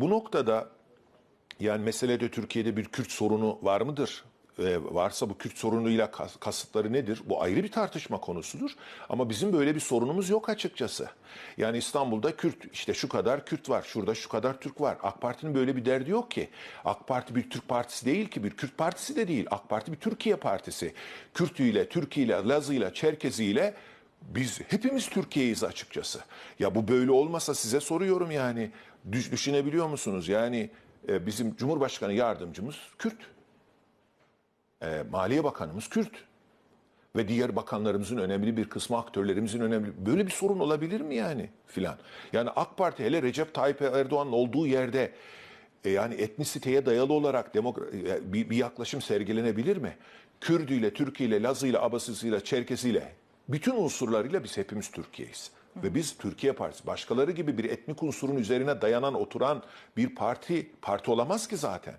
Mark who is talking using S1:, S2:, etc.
S1: bu noktada yani meselede Türkiye'de bir Kürt sorunu var mıdır? Ee, varsa bu Kürt sorunuyla kas- kasıtları nedir? Bu ayrı bir tartışma konusudur. Ama bizim böyle bir sorunumuz yok açıkçası. Yani İstanbul'da Kürt, işte şu kadar Kürt var, şurada şu kadar Türk var. AK Parti'nin böyle bir derdi yok ki. AK Parti bir Türk partisi değil ki, bir Kürt partisi de değil. AK Parti bir Türkiye partisi. Kürtüyle, Türkiyle, Lazıyla, Çerkeziyle biz hepimiz Türkiye'yiz açıkçası. Ya bu böyle olmasa size soruyorum yani. Düş- Düşünebiliyor musunuz? Yani e, bizim Cumhurbaşkanı yardımcımız Kürt. E, Maliye Bakanımız Kürt. Ve diğer bakanlarımızın önemli bir kısmı, aktörlerimizin önemli. Böyle bir sorun olabilir mi yani filan? Yani AK Parti hele Recep Tayyip Erdoğan'ın olduğu yerde e, yani etnisiteye dayalı olarak bir, bir yaklaşım sergilenebilir mi? Kürdüyle, Türkiyle, Lazıyla, Abasısıyla, Çerkesiyle bütün unsurlarıyla biz hepimiz Türkiye'yiz. Ve biz Türkiye Partisi başkaları gibi bir etnik unsurun üzerine dayanan oturan bir parti parti olamaz ki zaten.